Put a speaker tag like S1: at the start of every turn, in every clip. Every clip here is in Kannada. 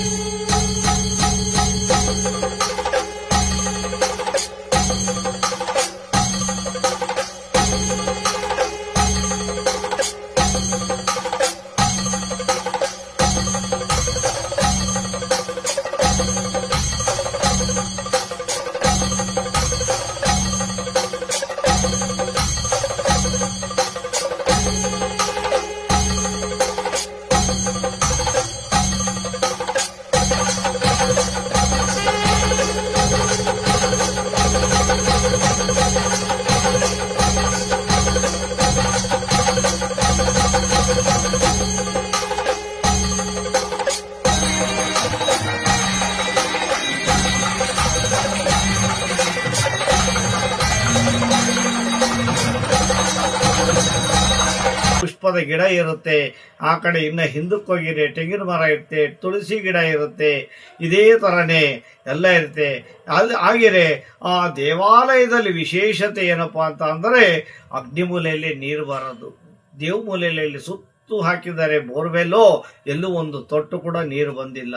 S1: you. ಪುಷ್ಪದ ಗಿಡ ಇರುತ್ತೆ. ಆ ಕಡೆ ಇನ್ನ ಹಿಂದಕ್ಕೆ ಹೋಗಿರೆ ತೆಂಗಿನ ಮರ ಇರುತ್ತೆ. ತುಳಸಿ ಗಿಡ ಇರುತ್ತೆ. ಇದೇ ತರನೇ ಎಲ್ಲ ಇರುತ್ತೆ. ಅಲ್ಲಿ ಆಗಿರೆ ಆ ದೇವಾಲಯದಲ್ಲಿ ವಿಶೇಷತೆ ಏನಪ್ಪ ಅಂತ ಅಂದರೆ ಅಗ್ನಿಮೂಲೆಯಲ್ಲಿ ನೀರು ಬರೋದು. ದೇವಮೂಲೆಯಲ್ಲಿ ಸುತ್ತು ಹಾಕಿದರೆ ಬೋರ್ವೆಲ್ಲೋ ಎಲ್ಲೂ ಒಂದು ತೊಟ್ಟು ಕೂಡ ನೀರು ಬಂದಿಲ್ಲ.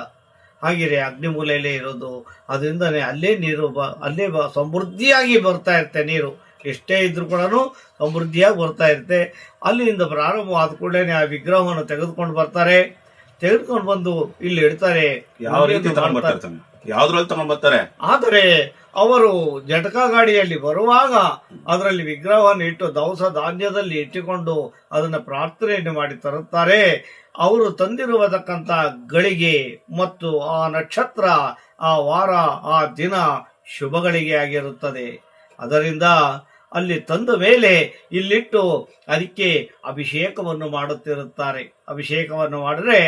S1: ಹಾಗಿರೆ ಅಗ್ನಿಮೂಲೆಯಲ್ಲೇ ಇರೋದು. ಅದರಿಂದನೇ ಅಲ್ಲೇ ನೀರು ಬ, ಅಲ್ಲೇ ಸಮೃದ್ಧಿಯಾಗಿ ಬರ್ತಾ ಇರುತ್ತೆ ನೀರು. ಎಷ್ಟೇ ಇದ್ರೂ ಕೂಡ ಸಮೃದ್ಧಿಯಾಗಿ ಬರ್ತಾ ಇರುತ್ತೆ. ಅಲ್ಲಿಂದ ಪ್ರಾರಂಭವಾದ ಕೂಡಲೇ ಆ ವಿಗ್ರಹವನ್ನು ತೆಗೆದುಕೊಂಡು ಬರ್ತಾರೆ. ತೆಗೆದುಕೊಂಡು ಬಂದು ಇಲ್ಲಿ ಇಡ್ತಾರೆ.
S2: ಯಾವ ರೀತಿ ಯಾವ್ದ್ರಲ್ಲಿ ತಗೊಂಡ್ ಬರ್ತಾರೆ?
S1: ಆದರೆ ಅವರು ಜಟಕ ಗಾಡಿಯಲ್ಲಿ ಬರುವಾಗ ಅದರಲ್ಲಿ ವಿಗ್ರಹವನ್ನು ಇಟ್ಟು ದವಸ ಧಾನ್ಯದಲ್ಲಿ ಇಟ್ಟುಕೊಂಡು ಅದನ್ನ ಪ್ರಾರ್ಥನೆಯನ್ನು ಮಾಡಿ ತರುತ್ತಾರೆ. ಅವರು ತಂದಿರುವತಕ್ಕಂತ ಗಳಿಗೆ ಮತ್ತು ಆ ನಕ್ಷತ್ರ ಆ ವಾರ ಆ ದಿನ ಶುಭಗಳಿಗೆ ಆಗಿರುತ್ತದೆ. ಅದರಿಂದ ಅಲ್ಲಿ ತಂದ ಮೇಲೆ ಇಲ್ಲಿಟ್ಟು ಅದಕ್ಕೆ ಅಭಿಷೇಕವನ್ನು ಮಾಡುತ್ತಿರುತ್ತಾರೆ. ಅಭಿಷೇಕವನ್ನು ಮಾಡಿದ್ರೆ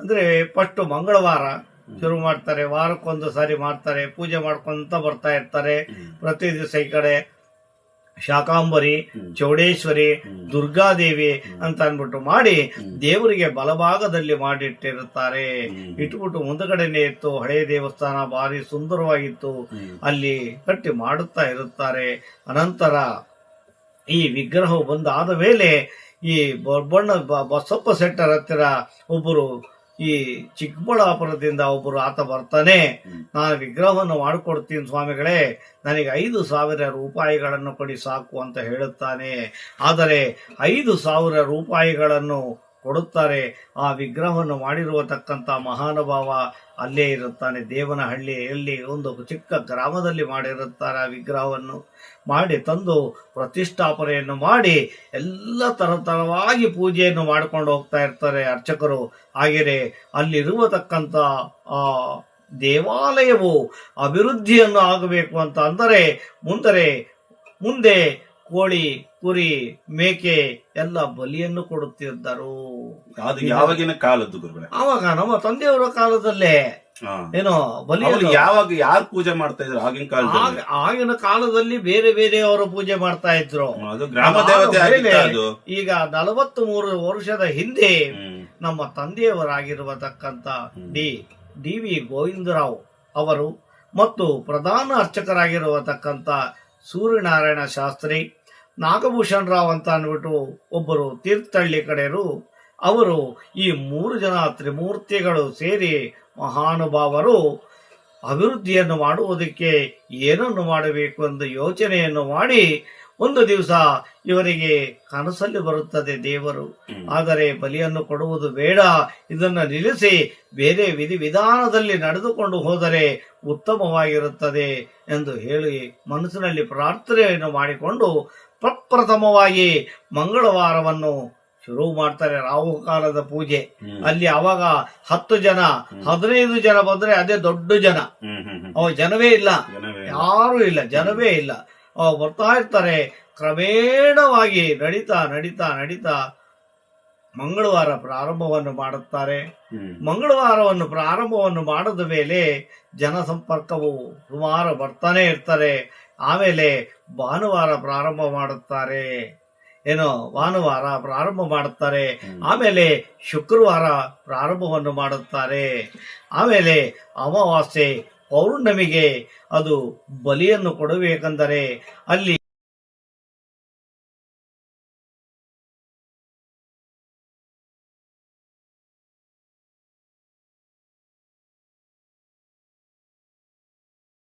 S1: ಅಂದ್ರೆ ಪಸ್ಟು ಮಂಗಳವಾರ ಶುರು ಮಾಡ್ತಾರೆ ವಾರಕ್ಕೊಂದು ಸಾರಿ ಮಾಡ್ತಾರೆ ಪೂಜೆ ಮಾಡ್ಕೊಂತ ಬರ್ತಾ ಇರ್ತಾರೆ. ಪ್ರತಿ ದಿವಸ ಈ ಕಡೆ ಶಾಕಾಂಬರಿ ಚೌಡೇಶ್ವರಿ ದುರ್ಗಾದೇವಿ ಅಂತ ಅನ್ಬಿಟ್ಟು ಮಾಡಿ ದೇವರಿಗೆ ಬಲಭಾಗದಲ್ಲಿ ಮಾಡಿಟ್ಟಿರುತ್ತಾರೆ. ಇಟ್ಬಿಟ್ಟು ಮುಂದಗಡೆನೆ ಇತ್ತು ಹಳೆಯ ದೇವಸ್ಥಾನ ಭಾರಿ ಸುಂದರವಾಗಿತ್ತು. ಅಲ್ಲಿ ಕಟ್ಟಿ ಮಾಡುತ್ತಾ ಇರುತ್ತಾರೆ. ಅನಂತರ ಈ ವಿಗ್ರಹವು ಬಂದಾದ ಮೇಲೆ ಈ ಬಣ್ಣ ಬಸಪ್ಪ ಸೆಟ್ಟರ್ ಹತ್ತಿರ ಒಬ್ಬರು ಈ ಚಿಕ್ಕಬಳ್ಳಾಪುರದಿಂದ ಒಬ್ಬರು ಆತ ಬರ್ತಾನೆ. ನಾನು ವಿಗ್ರಹವನ್ನು ಮಾಡಿಕೊಡ್ತೀನಿ ಸ್ವಾಮಿಗಳೇ ನನಗೆ ಐದು ಸಾವಿರ ರೂಪಾಯಿಗಳನ್ನು ಕೊಡಿ ಸಾಕು ಅಂತ ಹೇಳುತ್ತಾನೆ. ಆದರೆ ಐದು ಸಾವಿರ ರೂಪಾಯಿಗಳನ್ನು ಕೊಡುತ್ತಾರೆ. ಆ ವಿಗ್ರಹವನ್ನು ಮಾಡಿರುವತಕ್ಕಂಥ ಮಹಾನುಭಾವ ಅಲ್ಲೇ ಇರುತ್ತಾನೆ. ದೇವನಹಳ್ಳಿಯಲ್ಲಿ ಒಂದು ಚಿಕ್ಕ ಗ್ರಾಮದಲ್ಲಿ ಮಾಡಿರುತ್ತಾರೆ ಆ ವಿಗ್ರಹವನ್ನು. ಮಾಡಿ ತಂದು ಪ್ರತಿಷ್ಠಾಪನೆಯನ್ನು ಮಾಡಿ ಎಲ್ಲ ತರತರವಾಗಿ ಪೂಜೆಯನ್ನು ಮಾಡ್ಕೊಂಡು ಹೋಗ್ತಾ ಇರ್ತಾರೆ ಅರ್ಚಕರು. ಹಾಗೆಯೇ ಅಲ್ಲಿರುವತಕ್ಕಂಥ, ಆ, ದೇವಾಲಯವು ಅಭಿವೃದ್ಧಿಯನ್ನು ಆಗಬೇಕು ಅಂತ ಅಂದರೆ ಮುಂದರೆ ಮುಂದೆ ಕೋಳಿ, ಕುರಿ, ಮೇಕೆ ಎಲ್ಲ ಬಲಿಯನ್ನು ಕೊಡುತ್ತಿದ್ದರು.
S2: ಅದು ಯಾವಾಗಿನ ಕಾಲದ್ದು ಗುರುಗಳೇ?
S1: ಆವಾಗ ನಮ್ಮ ತಂದೆಯವರ ಕಾಲದಲ್ಲೇ. ಏನೋ ಬಲಿ
S2: ಯಾವಾಗ ಯಾರು ಪೂಜೆ ಮಾಡ್ತಾ ಇದ್ರು? ಆಗಿನ ಕಾಲದಲ್ಲಿ.
S1: ಆಗಿನ ಕಾಲದಲ್ಲಿ ಬೇರೆ ಬೇರೆ ಅವರು ಪೂಜೆ ಮಾಡ್ತಾ ಇದ್ರು.
S2: ಗ್ರಾಮ ದೇವತೆ
S1: ಈಗ ನಲವತ್ತು ಮೂರು ವರ್ಷದ ಹಿಂದೆ. ನಮ್ಮ ತಂದೆಯವರಾಗಿರುವತಕ್ಕಂತ ಡಿ ಡಿ ವಿ ಗೋವಿಂದರಾವ್ ಅವರು ಮತ್ತು ಪ್ರಧಾನ ಅರ್ಚಕರಾಗಿರುವತಕ್ಕಂತ ಸೂರ್ಯನಾರಾಯಣ ಶಾಸ್ತ್ರಿ ನಾಗಭೂಷಣ್ ರಾವ್ ಅಂತ ಅಂದ್ಬಿಟ್ಟು ಒಬ್ಬರು ತೀರ್ಥಹಳ್ಳಿ ಕಡೆಯರು ಅವರು ಈ ಮೂರು ಜನ ತ್ರಿಮೂರ್ತಿಗಳು ಸೇರಿ ಮಹಾನುಭಾವರು ಅಭಿವೃದ್ಧಿಯನ್ನು ಮಾಡುವುದಕ್ಕೆ ಏನನ್ನು ಮಾಡಬೇಕು ಎಂದು ಯೋಚನೆಯನ್ನು ಮಾಡಿ ಒಂದು ದಿವಸ ಇವರಿಗೆ ಕನಸಲ್ಲಿ ಬರುತ್ತದೆ ದೇವರು. ಆದರೆ ಬಲಿಯನ್ನು ಕೊಡುವುದು ಬೇಡ. ಇದನ್ನು ನಿಲ್ಲಿಸಿ ಬೇರೆ ವಿಧಿ ವಿಧಾನದಲ್ಲಿ ನಡೆದುಕೊಂಡು ಹೋದರೆ ಉತ್ತಮವಾಗಿರುತ್ತದೆ ಎಂದು ಹೇಳಿ ಮನಸ್ಸಿನಲ್ಲಿ ಪ್ರಾರ್ಥನೆಯನ್ನು ಮಾಡಿಕೊಂಡು ಪ್ರಪ್ರಥಮವಾಗಿ ಮಂಗಳವಾರವನ್ನು ಶುರು ಮಾಡ್ತಾರೆ ರಾಹುಕಾಲದ ಪೂಜೆ. ಅಲ್ಲಿ ಅವಾಗ ಹತ್ತು ಜನ ಹದಿನೈದು ಜನ ಬಂದ್ರೆ ಅದೇ ದೊಡ್ಡ ಜನ. ಅವ ಜನವೇ ಇಲ್ಲ. ಯಾರು ಇಲ್ಲ ಜನವೇ ಇಲ್ಲ. ಅವ ಬರ್ತಾ ಇರ್ತಾರೆ ಕ್ರಮೇಣವಾಗಿ ನಡೀತಾ ನಡೀತಾ ನಡೀತಾ ಮಂಗಳವಾರ ಪ್ರಾರಂಭವನ್ನು ಮಾಡುತ್ತಾರೆ. ಮಂಗಳವಾರವನ್ನು ಪ್ರಾರಂಭವನ್ನು ಮಾಡಿದ ಮೇಲೆ ಜನಸಂಪರ್ಕವು ಸುಮಾರು ಬರ್ತಾನೆ ಇರ್ತಾರೆ ಆಮೇಲೆ ಭಾನುವಾರ ಪ್ರಾರಂಭ ಮಾಡುತ್ತಾರೆ. ಏನೋ ಭಾನುವಾರ ಪ್ರಾರಂಭ ಮಾಡುತ್ತಾರೆ. ಆಮೇಲೆ ಶುಕ್ರವಾರ ಪ್ರಾರಂಭವನ್ನು ಮಾಡುತ್ತಾರೆ. ಆಮೇಲೆ ಅಮಾವಾಸ್ಯೆ ಪೌರ್ಣಮಿಗೆ ಅದು ಬಲಿಯನ್ನು ಕೊಡಬೇಕೆಂದರೆ ಅಲ್ಲಿ